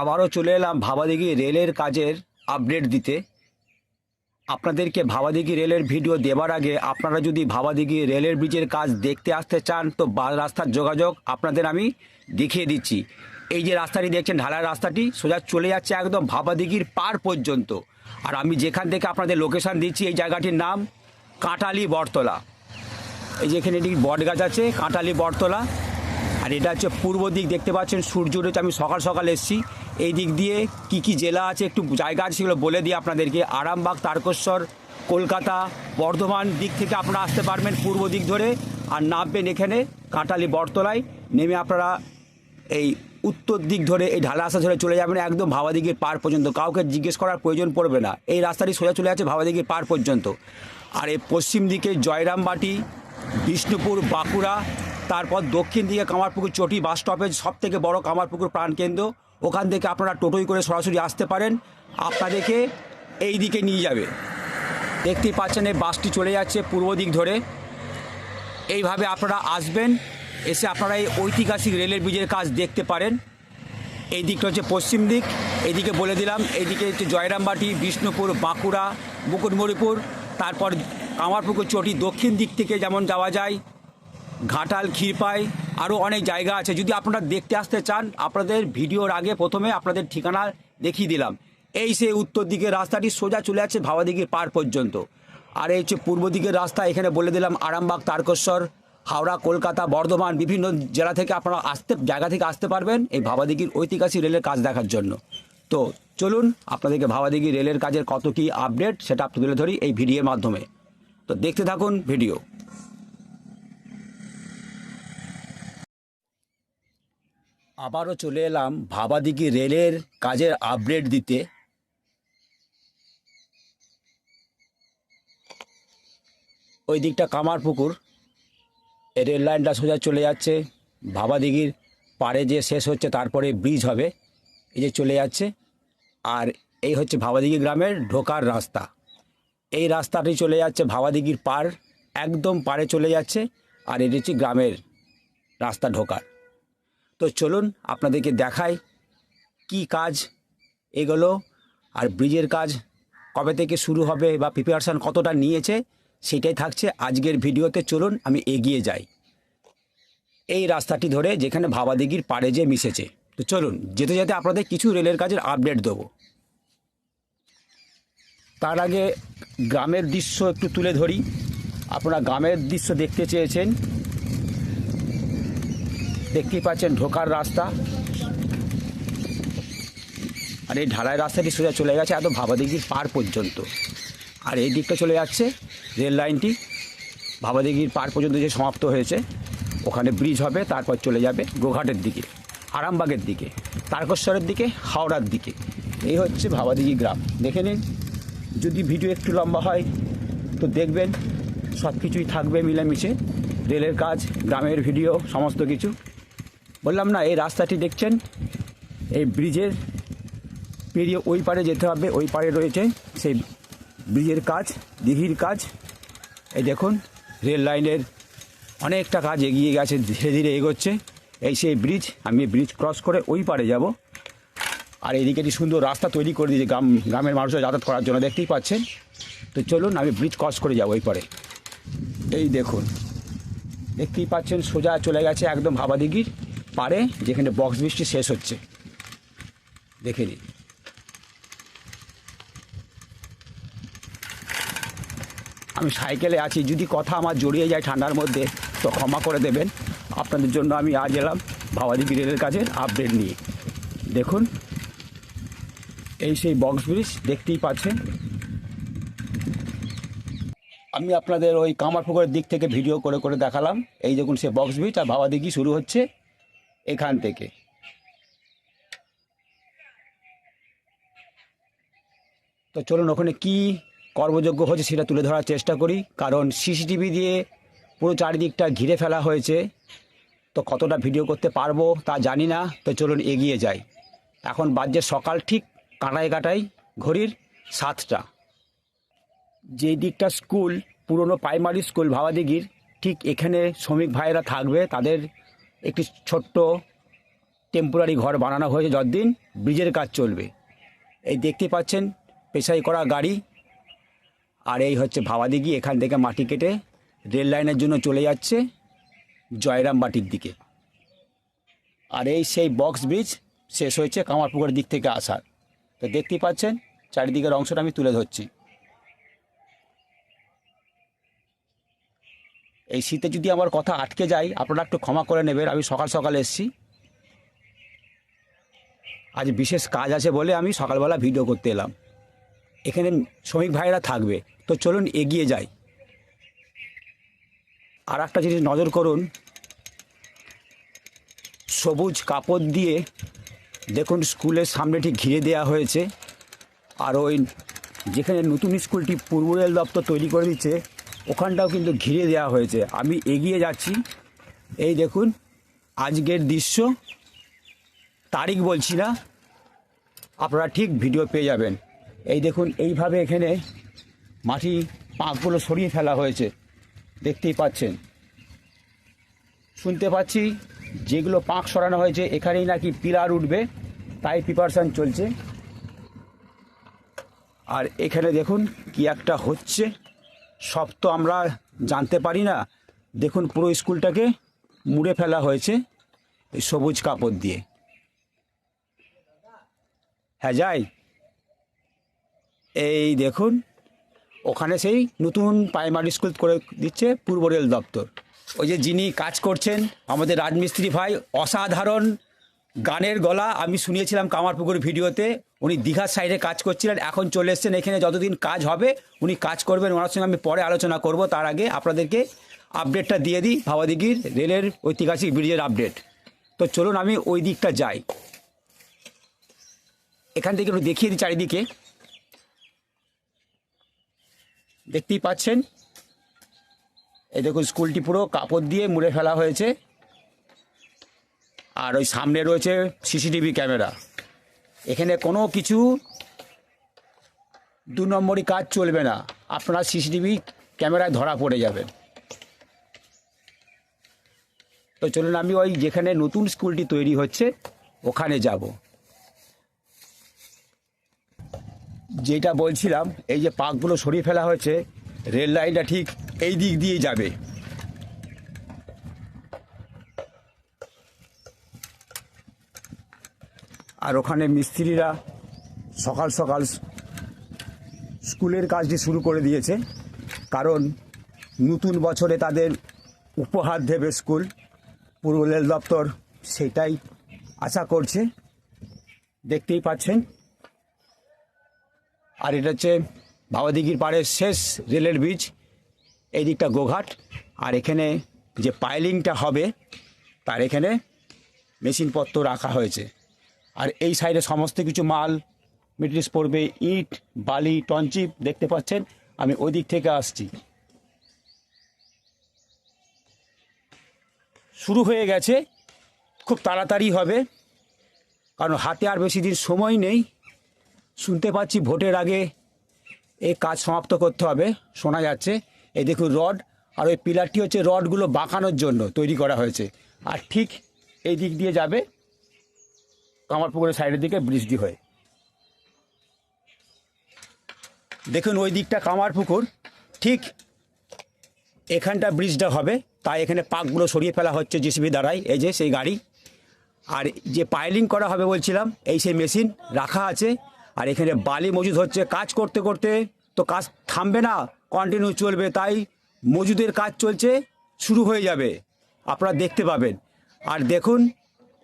আবারও চলে এলাম ভাবাদিঘি রেলের কাজের আপডেট দিতে। আপনাদেরকে ভাবাদিঘি রেলের ভিডিও দেওয়ার আগে আপনারা যদি ভাবাদিঘি রেলের ব্রিজের কাজ দেখতে আসতে চান, তো বা রাস্তার যোগাযোগ আপনাদের আমি দেখিয়ে দিচ্ছি। এই যে রাস্তাটি দেখছেন, ঢালাই রাস্তাটি সোজা চলে যাচ্ছে একদম ভাবাদিঘির পার পর্যন্ত। আর আমি যেখান থেকে আপনাদের লোকেশান দিচ্ছি, এই জায়গাটির নাম কাঁটালি বটতলা। এই যে এখানে একটি বট গাছ আছে কাঁটালি বটতলা। আর এটা হচ্ছে পূর্ব দিক, দেখতে পাচ্ছেন সূর্য উঠেছে, আমি সকাল সকাল এসেছি। এই দিক দিয়ে কি কি জেলা আছে একটু জায়গা আছে সেগুলো বলে দিই আপনাদেরকে। আরামবাগ, তারকেশ্বর, কলকাতা, বর্ধমান দিক থেকে আপনারা আসতে পারবেন পূর্ব দিক ধরে। আর নামবেন এখানে কাঁটালি বটতলায়। নেমে আপনারা এই উত্তর দিক ধরে এই ঢালা রাস্তা ধরে চলে যাবেন, একদম ভাবাদিঘির পার পর্যন্ত। কাউকে জিজ্ঞেস করার প্রয়োজন পড়বে না। এই রাস্তাটি সোজা চলে যাচ্ছে ভাবাদিঘির পার পর্যন্ত। আর এই পশ্চিম দিকে জয়রামবাটি, বিষ্ণুপুর, বাঁকুড়া তারপর দক্ষিণ দিকে কামারপুকুর চটি বাস স্টপেজ সব থেকে বড় কামারপুকুর প্রাণকেন্দ্র ওখান থেকে আপনারা টোটোই করে সরাসরি আসতে পারেন। আপনাদেরকে এই দিকে নিয়ে যাবে। দেখতেই পাচ্ছেন, এই বাসটি চলে যাচ্ছে পূর্ব দিক ধরে। এইভাবে আপনারা আসবেন, এসে আপনারা এই ঐতিহাসিক রেলের ব্রিজের কাজ দেখতে পারেন। এই দিকটা হচ্ছে পশ্চিম দিক। এইদিকে বলে দিলাম, এইদিকে হচ্ছে জয়রামবাটি, বিষ্ণুপুর, বাঁকুড়া, মুকুটমণিপুর। তারপর কামারপুকুর চটি দক্ষিণ দিক থেকে যেমন যাওয়া যায় ঘাটাল, ক্ষীরপাই আরও অনেক জায়গা আছে। যদি আপনারা দেখতে আসতে চান, আপনাদের ভিডিওর আগে প্রথমে আপনাদের ঠিকানা দেখিয়ে দিলাম। এই সেই উত্তর দিকের রাস্তাটি সোজা চলে যাচ্ছে ভাবাদিঘির পার পর্যন্ত। আর এই হচ্ছে পূর্ব দিকের রাস্তা, এখানে বলে দিলাম আরামবাগ, তারকেশ্বর, হাওড়া, কলকাতা, বর্ধমান, বিভিন্ন জেলা থেকে আপনারা আসতে, জায়গা থেকে আসতে পারবেন এই ভাবাদিঘির ঐতিহাসিক রেলের কাজ দেখার জন্য। তো চলুন, আপনাদেরকে ভাবাদিঘি রেলের কাজের কত কী আপডেট সেটা তুলে ধরি এই ভিডিওর মাধ্যমে। তো দেখতে থাকুন ভিডিও। আবারও চলে এলাম ভাবাদিঘি রেলের কাজের আপডেট দিতে। ওই দিকটা কামার পুকুর। রেল লাইনটা সোজা চলে যাচ্ছে। ভাবাদিঘির পাড়ে যে শেষ হচ্ছে, তারপরে ব্রিজ হবে। এই যে চলে যাচ্ছে। আর এই হচ্ছে ভাবাদিঘি গ্রামের ঢোকার রাস্তা। এই রাস্তাটি চলে যাচ্ছে ভাবাদিঘির পার একদম পাড়ে চলে যাচ্ছে। আর এটি হচ্ছে গ্রামের রাস্তা ঢোকার। তো চলুন আপনাদেরকে দেখাই কি কাজ এগুলো আর ব্রিজের কাজ কবে থেকে শুরু হবে বা প্রিপারেশান কতটা নিয়েছে সেটাই থাকছে আজকের ভিডিওতে। চলুন আমি এগিয়ে যাই। এই রাস্তাটি ধরে যেখানে ভাবাদিঘির পাড়ে যে মিশেছে। তো চলুন যেতে যেতে আপনাদের কিছু রেলের কাজের আপডেট দেবো। তার আগে গ্রামের দৃশ্য একটু তুলে ধরি। আপনারা গ্রামের দৃশ্য দেখতে চেয়েছেন। দেখতেই পাচ্ছেন ঢোকার রাস্তা। আর এই ঢালাই রাস্তাটি সোজা চলে গেছে এত ভাবাদিঘির পার পর্যন্ত। আর এই দিকটা চলে যাচ্ছে রেল লাইনটি। ভাবাদিঘির পার পর্যন্ত যে সমাপ্ত হয়েছে, ওখানে ব্রিজ হবে, তারপর চলে যাবে গোঘাটের দিকে, আরামবাগের দিকে, তারকেশ্বরের দিকে, হাওড়ার দিকে। এই হচ্ছে ভাবাদিঘি গ্রাম। দেখে নিন, যদি ভিডিও একটু লম্বা হয়, তো দেখবেন সব কিছুই থাকবে মিলেমিশে। রেলের কাজ, গ্রামের ভিডিও, সমস্ত কিছু। বললাম, না, এই রাস্তাটি দেখছেন? এই ব্রিজের পেরিয়ে ওই পারে যেতে হবে, ওই পারে রয়েছে সেই ব্রিজের কাজ, দিঘির কাজ। এই দেখুন, রেল লাইনের অনেকটা কাজ এগিয়ে গেছে, ধীরে ধীরে এগোচ্ছে। এই সেই ব্রিজ, আমি ব্রিজ ক্রস করে ওই পারে যাব। আর এদিকে একটি সুন্দর রাস্তা তৈরি করে দিয়েছে গ্রাম, গ্রামের মানুষরা যাতায়াত করার জন্য, দেখতেই পাচ্ছেন? তো চলুন, আমি ব্রিজ ক্রস করে যাব ওই পারে। এই দেখুন, দেখতেই পাচ্ছেন, সোজা চলে গেছে একদম ভাবাদিঘির পারে, যেখানে বক্স বৃষ্টি শেষ হচ্ছে। দেখে নিন আমি সাইকেলে আছি, যদি কথা আমার জড়িয়ে যায় ঠান্ডার মধ্যে, তো ক্ষমা করে দেবেন। আপনাদের জন্য আমি আজ এলাম ভাবাদিঘি রেলের কাছে আপডেট নিয়ে। দেখুন, এই সেই বক্স ব্রিজ দেখতেই পাচ্ছেন। আমি আপনাদের ওই কামারপুকুরের দিক থেকে ভিডিও করে করে দেখালাম। এই দেখুন সে বক্স ব্রিজ আর ভাবাদিঘি শুরু হচ্ছে। এখান থেকে। তো চলুন ওখানে কি কর্মযোগ্য হচ্ছে সেটা তুলে ধরার চেষ্টা করি। কারণ সিসিটিভি দিয়ে পুরো চারিদিকটা ঘিরে ফেলা হয়েছে। তো কতটা ভিডিও করতে পারব তা জানি না, তো চলুন এগিয়ে যাই। এখন বাজছে সকাল ঠিক কাটায় কাটায়, ঘড়ির সাতটা। যে দিকটা স্কুল, পুরনো প্রাইমারি স্কুল, ভাবাদিঘির, ঠিক এখানে শ্রমিক ভাইয়েরা থাকবে, তাদের একটি ছোট্ট টেম্পোরারি ঘর বানানো হয়েছে যতদিন ব্রিজের কাজ চলবে। এই দেখতে পাচ্ছেন, পেশাই করা গাড়ি। আর এই হচ্ছে ভাবাদিঘি, এখান থেকে মাটি কেটে রেল লাইনের জন্য চলে যাচ্ছে জয়রাম বাটির দিকে। আর এই সেই বক্স ব্রিজ শেষ হয়েছে কামারপুকুরের দিক থেকে আসার। তো দেখতেই পাচ্ছেন, চারিদিকের অংশটা আমি তুলে ধরছি। এই শীতে যদি আমার কথা আটকে যায়, আপনারা একটু ক্ষমা করে নেবেন, আমি সকাল সকাল এসেছি। আজ বিশেষ কাজ আছে বলে আমি সকালবেলা ভিডিও করতে এলাম। এখানে শ্রমিক ভাইরা থাকবে, তো চলুন এগিয়ে যাই। আর একটা জিনিস নজর করুন, সবুজ কাপড় দিয়ে, দেখুন স্কুলের সামনে ঠিক ঘিরে দেওয়া হয়েছে, আর ওই যেখানে নতুন স্কুলটি পূর্ব রেল দপ্তর তৈরি করে দিচ্ছে ওখানটাও কিন্তু ঘিরে দেওয়া হয়েছে। আমি এগিয়ে যাচ্ছি। এই দেখুন, আজকের দৃশ্য। তারিখ বলছি না। আপনারা ঠিক ভিডিও পেয়ে যাবেন। এই দেখুন, এইভাবে এখানে মাটি পাঁকগুলো সরিয়ে ফেলা হয়েছে। দেখতেই পাচ্ছেন। শুনতে পাচ্ছি, যেগুলো পাঁক সরানো হয়েছে, এখানেই নাকি পিলার উঠবে। তাই প্রিপারেশান চলছে। আর এখানে দেখুন, কি একটা হচ্ছে। সব তো আমরা জানতে পারি না। দেখুন, পুরো স্কুলটাকে মুড়ে ফেলা হয়েছে এই সবুজ কাপড় দিয়ে। হ্যাঁ যাই। এই দেখুন, ওখানে সেই নতুন প্রাইমারি স্কুল করে দিচ্ছে পূর্ব রেল দপ্তর। ওই যে যিনি কাজ করছেন, আমাদের রাজমিস্ত্রি ভাই, অসাধারণ গানের গলা আমি শুনিয়েছিলাম কামারপুকুর ভিডিওতে, উনি দীঘার সাইডে কাজ করছিলেন, এখন চলে এসেছেন, এখানে যতদিন কাজ হবে, উনি কাজ করবেন, ওনার সঙ্গে আমি পরে আলোচনা করব, তার আগে আপনাদেরকে আপডেটটা দিয়ে দিই, ভাবাদিঘির রেলের ঐতিহাসিক ব্রিজের আপডেট তো চলুন আমি ওই দিকটা যাই। এখান থেকে একটু দেখিয়ে দিই চারিদিকে। দেখতেই পাচ্ছেন? এই দেখুন, স্কুলটি পুরো কাপড় দিয়ে মুড়ে ফেলা হয়েছে। আর ওই সামনে রয়েছে সিসিটিভি ক্যামেরা। এখানে কোনো কিছু দু নম্বরই কাজ চলবে না। আপনারা সিসিটিভি ক্যামেরায় ধরা পড়ে যাবেন তো চলুন আমি ওই যেখানে নতুন স্কুলটি তৈরি হচ্ছে, ওখানে যাব। যেটা বলছিলাম, এই যে পাকগুলো সরিয়ে ফেলা হয়েছে, রেল লাইনটা ঠিক এই দিক দিয়ে যাবে। আর ওখানে মিস্ত্রিরা সকাল সকাল স্কুলের কাজটি শুরু করে দিয়েছে। কারণ নতুন বছরে তাদের উপহার দেবে স্কুল, পূর্ব রেল দপ্তর সেটাই আশা করছে। দেখতেই পাচ্ছেন। আর এটা হচ্ছে ভাবাদিঘির পাড়ের শেষ রেলের ব্রিজ এই দিকটা গোঘাট। আর এখানে যে পাইলিংটা হবে, তার এখানে মেশিনপত্র রাখা হয়েছে। আর এই সাইডে সমস্ত কিছু মাল মেটেরিয়ালস পড়বে, ইট, বালি, টনচিপ দেখতে পাচ্ছেন। আমি ওই দিক থেকে আসছি। শুরু হয়ে গেছে। খুব তাড়াতাড়ি হবে, কারণ হাতে আর বেশি দিন সময় নেই। শুনতে পাচ্ছি ভোটের আগে এই কাজ সমাপ্ত করতে হবে, শোনা যাচ্ছে। এই দেখুন রড, আর ওই পিলারটি হচ্ছে রডগুলো বাঁকানোর জন্য তৈরি করা হয়েছে। আর ঠিক এই দিক দিয়ে যাবে। কামারপুকুরের সাইডের দিকে বৃষ্টি হয়ে। দেখুন ওই দিকটা কামারপুকুর ঠিক এখানটা ব্রিজটা হবে, তাই এখানে পাকগুলো সরিয়ে ফেলা হচ্ছে জিসিবি দ্বারাই, এই যে সেই গাড়ি। আর যে পাইলিং করা হবে বলছিলাম, এই সেই মেশিন রাখা আছে, আর এখানে বালি মজুদ হচ্ছে। কাজ করতে করতে তো কাজ থামবে না কন্টিনিউ চলবে, তাই মজুদের কাজ চলছে, শুরু হয়ে যাবে। আপনারা দেখতে পাবেন। আর দেখুন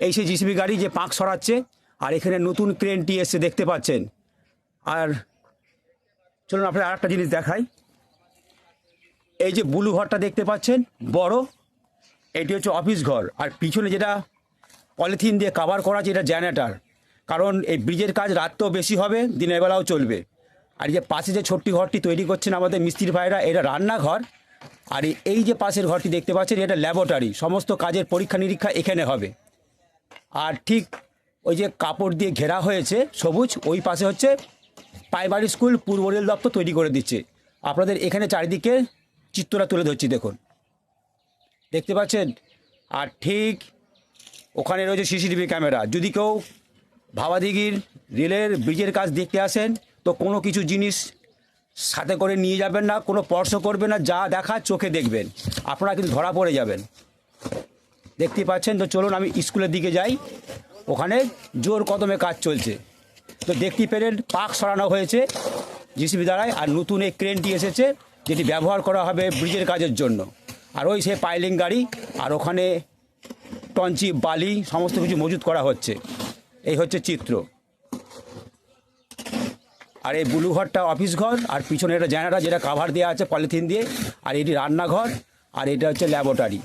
এই সেই জিসিবি গাড়ি যে পাঁক সরাচ্ছে, আর এখানে নতুন ক্রেনটি এসে দেখতে পাচ্ছেন। আর চলুন আপনার আর একটা জিনিস দেখাই। এই যে ব্লু ঘরটা দেখতে পাচ্ছেন, বড়, এটি হচ্ছে অফিস ঘর। আর পিছনে যেটা পলিথিন দিয়ে কাভার করা আছে, এটা জেনারেটার কারণ এই ব্রিজের কাজ রাততেও বেশি হবে, দিনের বেলাও চলবে। আর যে পাশে যে ছোট্ট ঘরটি তৈরি করছেন আমাদের মিস্ত্রি ভাইরা, এটা রান্নাঘর। আর এই যে পাশের ঘরটি দেখতে পাচ্ছেন, এটা ল্যাবরেটরি সমস্ত কাজের পরীক্ষা নিরীক্ষা এখানে হবে। আর ঠিক ওই যে কাপড় দিয়ে ঘেরা হয়েছে, সবুজ, ওই পাশে হচ্ছে প্রাইমারি স্কুল, পূর্ব রেল দপ্তর তৈরি করে দিচ্ছে। আপনাদের এখানে চারিদিকে চিত্রটা তুলে ধরছি, দেখুন। দেখতে পাচ্ছেন? আর ঠিক ওখানে রয়েছে সিসিটিভি ক্যামেরা। যদি কেউ ভাবাদিঘির রেলের ব্রিজের কাজ দেখতে আসেন, তো কোনো কিছু জিনিস সাথে করে নিয়ে যাবেন না, কোনো স্পর্শ করবেন না, যা দেখা চোখে দেখবেন। আপনারা কিন্তু ধরা পড়ে যাবেন। দেখতেই পাচ্ছেন? তো চলুন আমি স্কুলের দিকে যাই। ওখানে জোর কদমে কাজ চলছে। তো দেখতে পেলেন, পাক সরানো হয়েছে জিসিবি দ্বারায় আর নতুন এই ক্রেনটি এসেছে যেটি ব্যবহার করা হবে ব্রিজের কাজের জন্য। আর ওই সে পাইলিং গাড়ি আর ওখানে টঞ্চি, বালি, সমস্ত কিছু মজুত করা হচ্ছে। এই হচ্ছে চিত্র। আর এই ব্লু ঘরটা অফিস ঘর, আর পিছনে একটা জানাটা যেটা কাভার দেওয়া আছে পলিথিন দিয়ে, আর এটি রান্নাঘর, আর এটা হচ্ছে ল্যাবরেটরি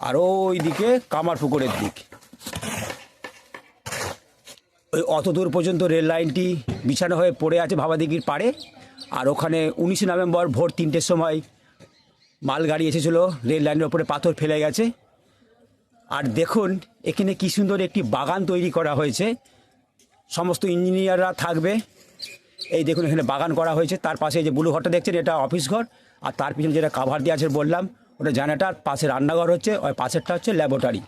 আর ওই দিকে কামার পুকুরের দিক। ওই অত দূর পর্যন্ত রেল লাইনটি বিছানো হয়ে পড়ে আছে ভাবাদিঘির পাড়ে। আর ওখানে উনিশে নভেম্বর ভোর তিনটের সময় মালগাড়ি এসেছিল, রেল লাইনের ওপরে পাথর ফেলে গেছে। আর দেখুন, এখানে কি সুন্দর একটি বাগান তৈরি করা হয়েছে। সমস্ত ইঞ্জিনিয়াররা থাকবে। এই দেখুন, এখানে বাগান করা হয়েছে। তার পাশে যে ব্লু ঘরটা দেখছেন, এটা অফিস ঘর। আর তার পিছনে যেটা কাভার দিয়ে আছে বললাম ওটা জানাটার পাশে রান্নাঘর হচ্ছে, ওই পাশেরটা হচ্ছে ল্যাবরেটরি।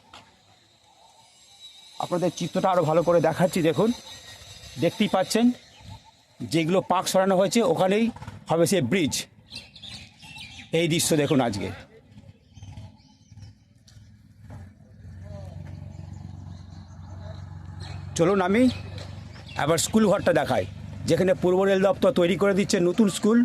আপনাদের চিত্রটা আরও ভালো করে দেখাচ্ছি, দেখুন। দেখতেই পাচ্ছেন, যেগুলো পাক সরানো হয়েছে, ওখানেই হবে সে ব্রিজ। এই দৃশ্য দেখুন আজকে। চলুন আমি আবার স্কুল ঘরটা দেখাই, যেখানে পূর্ব রেল দপ্তর তৈরি করে দিচ্ছে নতুন স্কুল।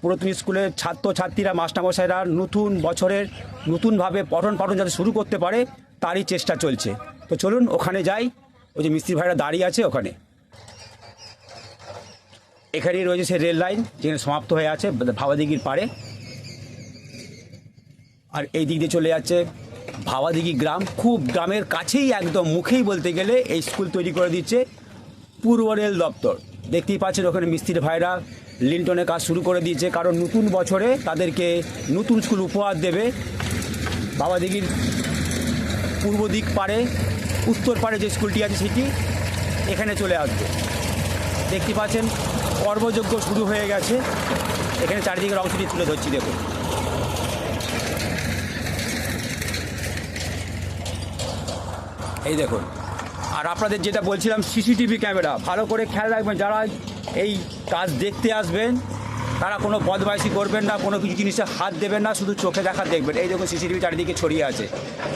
পুরাতন স্কুলের ছাত্র ছাত্রীরা মাস্টারমশাইরা নতুন বছরের নতুনভাবে পঠন পাঠন যাতে শুরু করতে পারে, তারই চেষ্টা চলছে। তো চলুন ওখানে যাই। ওই যে মিস্ত্রি ভাইরা দাঁড়িয়ে আছে ওখানে। এখানেই রয়েছে সে রেল লাইন, যেখানে সমাপ্ত হয়ে আছে ভাবাদিঘির পাড়ে। আর এই দিক দিয়ে চলে যাচ্ছে ভাবাদিঘি গ্রাম। খুব গ্রামের কাছেই একদম মুখেই বলতে গেলে এই স্কুল তৈরি করে দিচ্ছে পূর্ব রেল দপ্তর। দেখতেই পাচ্ছেন ওখানে মিস্ত্রির ভাইরা লিন্টনের কাজ শুরু করে দিয়েছে, কারণ নতুন বছরে তাদেরকে নতুন স্কুল উপহার দেবে। বাবাদিঘির পূর্ব দিক পারে উত্তর পারে যে স্কুলটি আছে সেটি এখানে চলে আসবে। দেখতে পাচ্ছেন কর্মযজ্ঞ শুরু হয়ে গেছে। এখানে চারিদিকের অংশটি তুলে ধরছি, দেখুন। এই দেখুন। আর আপনাদের যেটা বলছিলাম, সিসিটিভি ক্যামেরা, ভালো করে খেয়াল রাখবেন, যারা এই কাজ দেখতে আসবেন। তারা কোনো বদমাইশি করবেন না, কোনো কিছু জিনিসে হাত দেবেন না, শুধু চোখে দেখা দেখবেন। এই দেখুন সিসিটিভি চারিদিকে ছড়িয়ে আছে।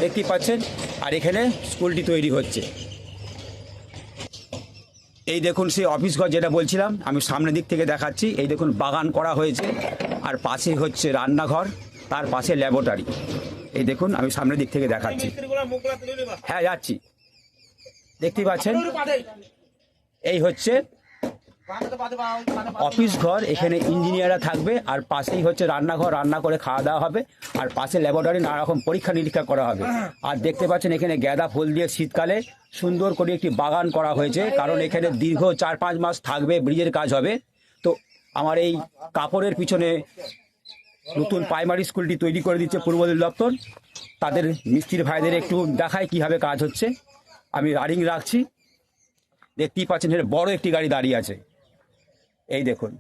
দেখতেই পাচ্ছেন? আর এখানে স্কুলটি তৈরি হচ্ছে। এই দেখুন সেই অফিস ঘর যেটা বলছিলাম, আমি সামনের দিক থেকে দেখাচ্ছি। এই দেখুন বাগান করা হয়েছে, আর পাশে হচ্ছে রান্নাঘর, তার পাশে ল্যাবরেটরি। এই দেখুন, আমি সামনের দিক থেকে দেখাচ্ছি। হ্যাঁ যাচ্ছি। দেখতেই পাচ্ছেন? এই হচ্ছে অফিস ঘর, এখানে ইঞ্জিনিয়াররা থাকবে, আর পাশেই হচ্ছে রান্নাঘর, রান্না করে খাওয়া দাওয়া হবে, আর পাশে ল্যাবরেটরি নানা রকম পরীক্ষা নিরীক্ষা করা হবে। আর দেখতে পাচ্ছেন এখানে গাঁদা ফুল দিয়ে শীতকালে সুন্দর করে একটি বাগান করা হয়েছে, কারণ এখানে দীর্ঘ চার পাঁচ মাস থাকবে, ব্রিজের কাজ হবে। তো আমার এই কাপড়ের পিছনে নতুন প্রাইমারি স্কুলটি তৈরি করে দিচ্ছে পূর্ব দপ্তর। তাদের মিস্ত্রির ভাইদের একটু দেখায় কীভাবে কাজ হচ্ছে। আমি রানিং রাখছি। দেখতেই পাচ্ছেন বড় একটি গাড়ি দাঁড়িয়ে আছে। এই দেখুন।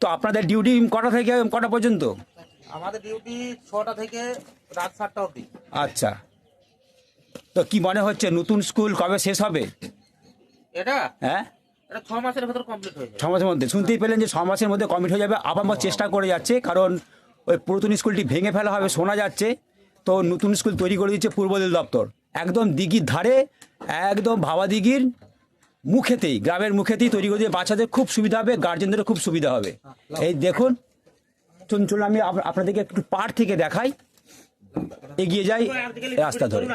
তো আপনাদের ডিউটি কটা থেকে কটা পর্যন্ত? আমাদের ডিউটি ছটা থেকে রাত সাতটা অবধি। আচ্ছা। তো কি মনে হচ্ছে নতুন স্কুল কবে শেষ হবে? এটা? হ্যাঁ? এটা ছ মাসের ভেতর কমপ্লিট হয়ে যাবে। ছ মাসের মধ্যে। শুনতেই পেলেন যে ছ মাসের মধ্যে কমপ্লিট হয়ে যাবে। আবার চেষ্টা করে যাচ্ছে কারণ ওই পুরাতন স্কুলটি ভেঙে ফেলা হবে শোনা যাচ্ছে। তো নতুন স্কুল তৈরি করে দিচ্ছে পূর্ব দপ্তর। একদম দিঘির ধারে, একদম ভাবা দিঘির মুখেতেই, গ্রামের মুখেতেই তৈরি করে দিয়ে বাচ্চাদের খুব সুবিধা হবে গার্জেনদেরও খুব সুবিধা হবে। এই দেখুন, চলুন চলুন, আমি আপ- আপনাদেরকে একটু পার থেকে দেখাই। এগিয়ে যাই, রাস্তা ধরে।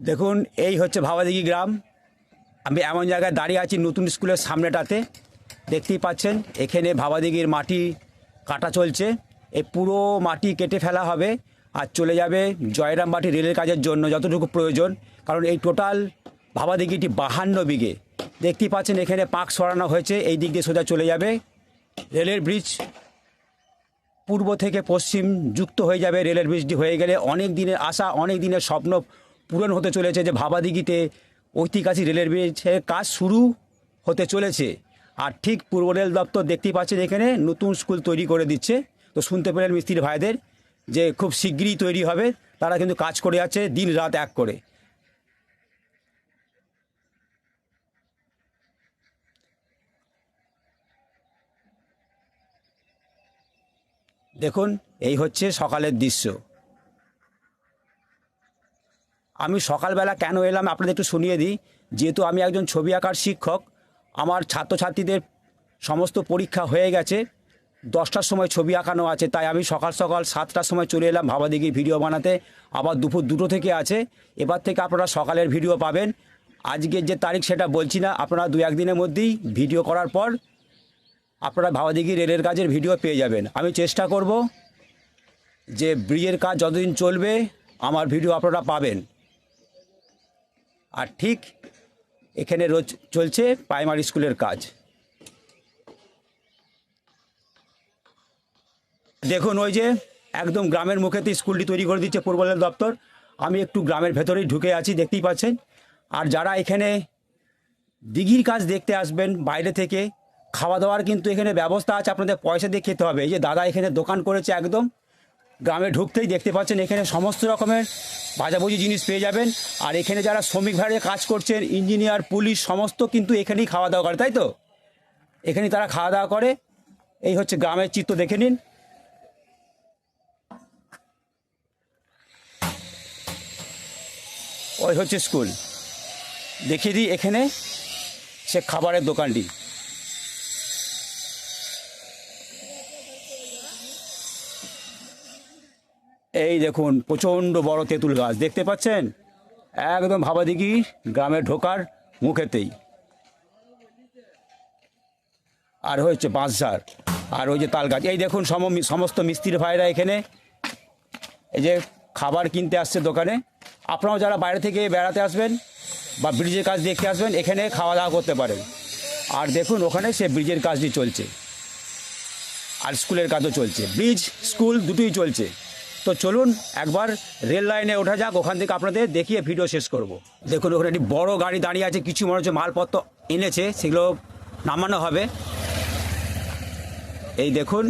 দেখুন, এই হচ্ছে ভাবাদিঘি গ্রাম। আমি এমন জায়গায় দাঁড়িয়ে আছি নতুন স্কুলের সামনেটাতে। দেখতেই পাচ্ছেন, এখানে ভাবাদিঘির মাটি কাটা চলছে। এই পুরো মাটি কেটে ফেলা হবে। আর চলে যাবে জয়রামবাটি রেলের কাজের জন্য যতটুকু প্রয়োজন। কারণ এই টোটাল ভাবা ভাবাদিঘিটি বাহান্ন বিঘে। দেখতেই পাচ্ছেন এখানে পাক সরানো হয়েছে, এই দিক দিয়ে সোজা চলে যাবে। রেলের ব্রিজ পূর্ব থেকে পশ্চিম যুক্ত হয়ে যাবে। রেলের ব্রিজটি হয়ে গেলে অনেক দিনের আশা, অনেক দিনের স্বপ্ন পূরণ হতে চলেছে যে ভাবাদিঘিতে ঐতিহাসিক রেলের ব্রিজের কাজ শুরু হতে চলেছে। আর ঠিক পূর্ব রেল দপ্তর দেখতেই পাচ্ছেন এখানে নতুন স্কুল তৈরি করে দিচ্ছে। তো শুনতে পেলেন মিস্ত্রি ভাইদের যে খুব শিগগিরই তৈরি হবে, তারা কিন্তু কাজ করে যাচ্ছে দিন রাত এক করে। দেখুন, এই হচ্ছে সকালের দৃশ্য। আমি সকালবেলা কেন এলাম আপনাদের একটু শুনিয়ে দিই। যেহেতু আমি একজন ছবি আঁকার শিক্ষক, আমার ছাত্রছাত্রীদের সমস্ত পরীক্ষা হয়ে গেছে। দশটার সময় ছবি আঁকানো আছে, তাই আমি সকাল সকাল সাতটার সময় চলে এলাম ভাবাদিঘি ভিডিও বানাতে। আবার দুপুর দুটো থেকে আছে, এবার থেকে আপনারা সকালের ভিডিও পাবেন। আজকের যে তারিখ সেটা বলছি না, আপনারা দু একদিনের মধ্যেই ভিডিও করার পর আপনারা ভাবাদিঘি রেলের কাজের ভিডিও পেয়ে যাবেন। আমি চেষ্টা করব যে ব্রিজের কাজ যতদিন চলবে, আমার ভিডিও আপনারা পাবেন। আর ঠিক এখানে রোজ চলছে প্রাইমারি স্কুলের কাজ। দেখুন, ওই যে একদম গ্রামের মুখেতে স্কুলটি তৈরি করে দিচ্ছে পূর্ব রেল দপ্তর। আমি একটু গ্রামের ভেতরেই ঢুকে আছি, দেখতেই পাচ্ছেন। আর যারা এখানে দিঘির কাজ দেখতে আসবেন, বাইরে থেকে খাওয়া দাওয়ার কিন্তু এখানে ব্যবস্থা আছে, আপনাদের পয়সা দিয়ে খেতে হবে। এই যে দাদা এখানে দোকান করেছে একদম, গ্রামে ঢুকতেই দেখতে পাচ্ছেন, এখানে সমস্ত রকমের বাজাবুজি জিনিস পেয়ে যাবেন। আর এখানে যারা শ্রমিক ভাড়ে কাজ করছেন, ইঞ্জিনিয়ার, পুলিশ, সমস্ত কিন্তু এখানেই খাওয়া দাওয়া করে, তাই তো? এখানেই তারা খাওয়া দাওয়া করে। এই হচ্ছে গ্রামের চিত্র দেখে নিন। ওই হচ্ছে স্কুল। দেখিয়ে দিই এখানে সে খাবারের দোকানটি। এই দেখুন, প্রচণ্ড বড় তেঁতুল গাছ, দেখতে পাচ্ছেন? একদম ভাবাদিঘি গ্রামে ঢোকার মুখেতেই। আর হচ্ছে বাঁশঝাড় আর ওই যে তাল গাছ। এই দেখুন, সম সমস্ত মিস্ত্রি ভাইরা এখানে। এই যে খাবার কিনতে আসছে দোকানে। আপনারাও যারা বাইরে থেকে বেড়াতে আসবেন বা ব্রিজের কাজ দেখতে আসবেন, এখানে খাওয়া দাওয়া করতে পারেন। আর দেখুন, ওখানে সে ব্রিজের কাজটি চলছে। আর স্কুলের কাজও চলছে। ব্রিজ, স্কুল দুটোই চলছে। তো চলুন, একবার রেল লাইনে ওঠা যাক, ওখান থেকে আপনাদের দেখিয়ে ভিডিও শেষ করব। দেখুন, ওখানে একটি বড় গাড়ি দাঁড়িয়ে আছে। কিছু মনে হচ্ছে মালপত্র এনেছে, সেগুলো নামানো হবে। এই দেখুন,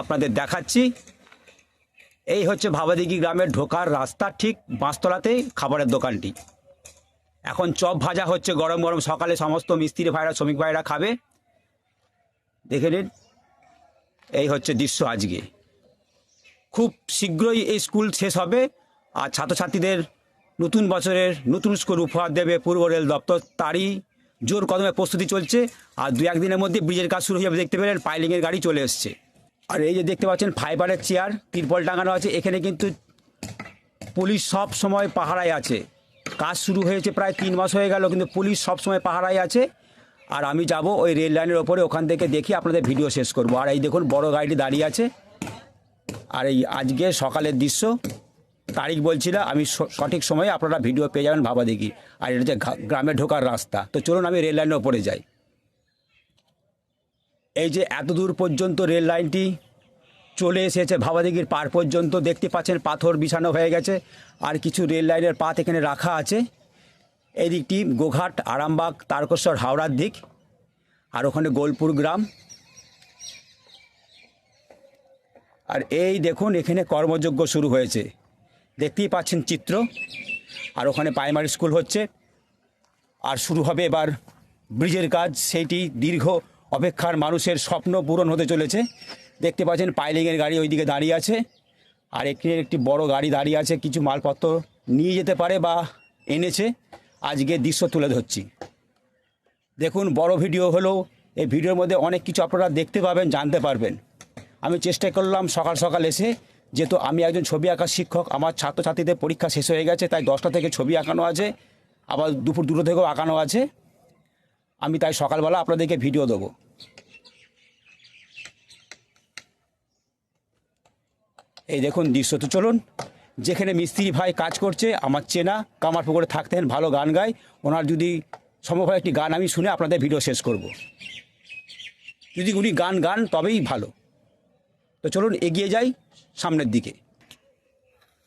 আপনাদের দেখাচ্ছি। এই হচ্ছে ভাবাদিঘি গ্রামের ঢোকার রাস্তা, ঠিক বাঁশতলাতেই খাবারের দোকানটি। এখন চপ ভাজা হচ্ছে গরম গরম, সকালে সমস্ত মিস্ত্রি ভাইরা, শ্রমিক ভাইরা খাবে। দেখে নিন, এই হচ্ছে দৃশ্য আজকে। খুব শীঘ্রই এই স্কুল শেষ হবে, আর ছাত্রছাত্রীদের নতুন বছরের নতুন স্কুল উপহার দেবে পূর্ব রেল দপ্তর। তারই জোর কদমে প্রস্তুতি চলছে, আর দু একদিনের মধ্যে ব্রিজের কাজ শুরু হয়ে যাবে, দেখতে পেলেন, পাইলিংয়ের গাড়ি চলে এসছে। আর এই যে দেখতে পাচ্ছেন ফাইবারের চেয়ার, তিরপল টাঙানো আছে। এখানে কিন্তু পুলিশ সব সময় পাহারায় আছে। কাজ শুরু হয়েছে প্রায় তিন মাস হয়ে গেল, কিন্তু পুলিশ সব সময় পাহারায় আছে। আর আমি যাব ওই রেল লাইনের ওপরে, ওখান থেকে দেখি আপনাদের ভিডিও শেষ করব। আর এই দেখুন, বড় গাড়িটি দাঁড়িয়ে আছে। আর এই আজকে সকালের দৃশ্য, তারিখ বলছি না আমি সঠিক সময়ে আপনারা ভিডিও পেয়ে যাবেন ভাবা দেখি আর এটা হচ্ছে গ্রামে ঢোকার রাস্তা। তো চলুন আমি রেল লাইনের ওপরে যাই। এই যে এত দূর পর্যন্ত রেল লাইনটি চলে এসেছে, ভাবাদিঘির পার পর্যন্ত দেখতে পাচ্ছেন, পাথর বিছানো হয়ে গেছে আর কিছু রেল লাইনের পাত এখানে রাখা আছে। এই দিকটি গোঘাট, আরামবাগ, তারকেশ্বর, হাওড়ার দিক আর ওখানে গোলপুর গ্রাম। আর এই দেখুন, এখানে কর্মযজ্ঞ শুরু হয়েছে। দেখতেই পাচ্ছেন চিত্র। আর ওখানে প্রাইমারি স্কুল হচ্ছে। আর শুরু হবে এবার ব্রিজের কাজ, সেইটি দীর্ঘ অপেক্ষার মানুষের স্বপ্ন পূরণ হতে চলেছে। দেখতে পাচ্ছেন পাইলিংয়ের গাড়ি ওইদিকে দাঁড়িয়ে আছে। আর এখানে একটি বড় গাড়ি দাঁড়িয়ে আছে, কিছু মালপত্র নিয়ে যেতে পারে বা এনেছে। আজকে দৃশ্য তুলে ধরছি। দেখুন, বড় ভিডিও হলেও এই ভিডিওর মধ্যে অনেক কিছু আপনারা দেখতে পাবেন, জানতে পারবেন। আমি চেষ্টা করলাম সকাল সকাল এসে, যেহেতু আমি একজন ছবি আঁকার শিক্ষক, আমার ছাত্রছাত্রীদের পরীক্ষা শেষ হয়ে গেছে, তাই দশটা থেকে ছবি আঁকানো আছে, আবার দুপুর দুটো থেকেও আঁকানো আছে। আমি তাই সকালবেলা আপনাদেরকে ভিডিও দেবো। এই দেখুন দৃশ্য তো চলুন। যেখানে মিস্ত্রি ভাই কাজ করছে, আমার চেনা কামার পুকুরে থাকতেন, ভালো গান গায়। ওনার যদি সম্ভব হয় একটি গান আমি শুনে আপনাদের ভিডিও শেষ করব। যদি উনি গান গান, তবেই ভালো। তো চলুন এগিয়ে যাই সামনের দিকে।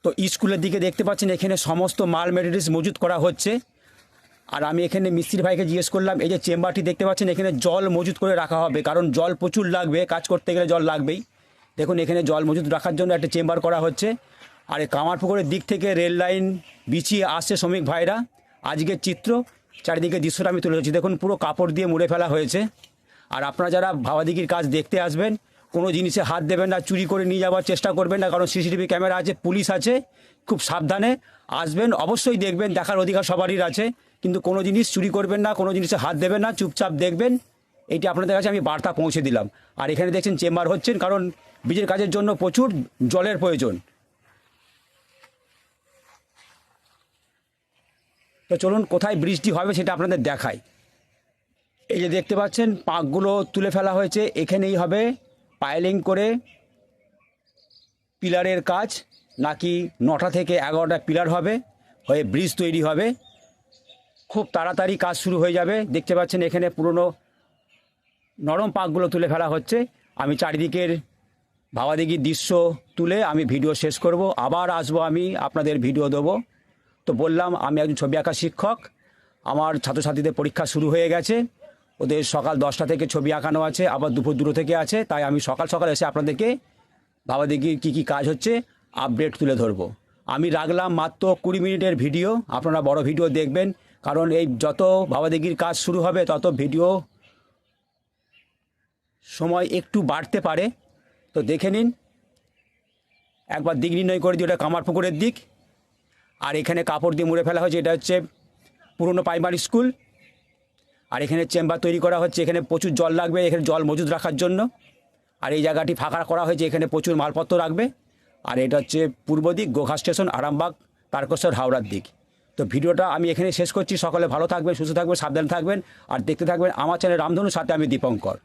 তো স্কুলের দিকে দেখতে পাচ্ছেন, এখানে সমস্ত মাল মেটেরিয়ালস মজুত করা হচ্ছে। আর আমি এখানে মিস্ত্রি ভাইকে জিজ্ঞেস করলাম, এই যে চেম্বারটি দেখতে পাচ্ছেন, এখানে জল মজুত করে রাখা হবে, কারণ জল প্রচুর লাগবে, কাজ করতে গেলে জল লাগবেই। দেখুন, এখানে জল মজুত রাখার জন্য একটা চেম্বার করা হচ্ছে। আর এই কামারপুকুরের দিক থেকে রেল লাইন বিছিয়ে আসছে শ্রমিক ভাইরা। আজকের চিত্র, চারিদিকে দৃশ্যটা আমি তুলে ধরছি। দেখুন, পুরো কাপড় দিয়ে মুড়ে ফেলা হয়েছে। আর আপনারা যারা ভাবাদিঘির কাজ দেখতে আসবেন, কোনো জিনিসে হাত দেবেন না, চুরি করে নিয়ে যাওয়ার চেষ্টা করবেন না, কারণ সিসিটিভি ক্যামেরা আছে, পুলিশ আছে, খুব সাবধানে আসবেন, অবশ্যই দেখবেন, দেখার অধিকার সবারই আছে। কিন্তু কোনো জিনিস চুরি করবেন না, কোনো জিনিসে হাত দেবেন না, চুপচাপ দেখবেন। এইটি আপনাদের কাছে আমি বার্তা পৌঁছে দিলাম। আর এখানে দেখছেন চেম্বার হচ্ছেন, কারণ বীজের কাজের জন্য প্রচুর জলের প্রয়োজন। তো চলুন, কোথায় বৃষ্টি হবে সেটা আপনাদের দেখাই। এই যে দেখতে পাচ্ছেন, পাকগুলো তুলে ফেলা হয়েছে। এখানেই হবে পাইলিং করে পিলারের কাজ, নাকি নটা থেকে এগারোটা পিলার হবে, হয়ে ব্রিজ তৈরি হবে। খুব তাড়াতাড়ি কাজ শুরু হয়ে যাবে। দেখতে পাচ্ছেন এখানে পুরনো নরম পাকগুলো তুলে ফেলা হচ্ছে। আমি চারিদিকের ভাবাদিঘির দৃশ্য তুলে আমি ভিডিও শেষ করব। আবার আসব আমি, আপনাদের ভিডিও দেবো। তো বললাম, আমি একজন ছবি আঁকা শিক্ষক। আমার ছাত্রছাত্রীদের পরীক্ষা শুরু হয়ে গেছে। ওদের সকাল দশটা থেকে ছবি আঁকানো আছে, আবার দুপুর দুটো থেকে আছে। তাই আমি সকাল সকাল এসে আপনাদেরকে ভাবাদিঘির কী কী কাজ হচ্ছে আপডেট তুলে ধরবো। আমি রাখলাম মাত্র কুড়ি মিনিটের ভিডিও। আপনারা বড় ভিডিও দেখবেন। কারণ এই যত ভাবাদিঘির কাজ শুরু হবে, তত ভিডিও সময় একটু বাড়তে পারে। তো দেখে নিন, একবার দিক নির্ণয় করে দিই, ওটা কামারপুকুরের দিক। আর এখানে কাপড় দিয়ে মুড়ে ফেলা হয়েছে, এটা হচ্ছে পুরনো প্রাইমারি স্কুল। আর এখানে চেম্বার তৈরি করা হচ্ছে, এখানে প্রচুর জল লাগবে, এখানে জল মজুদ রাখার জন্য। আর এই জায়গাটি ফাঁকা করা হয়েছে, এখানে প্রচুর মালপত্র রাখবে। আর এটা হচ্ছে পূর্ব দিক, গোঘা স্টেশন, আরামবাগ, তারকেশ্বর, হাওড়ার দিক। তো ভিডিওটা আমি এখানে শেষ করছি। সকলে ভালো থাকবেন, সুস্থ থাকবেন, সাবধানে থাকবেন, আর দেখতে থাকবেন আমার চ্যানেল রামধনুর সাথে আমি দীপঙ্কর।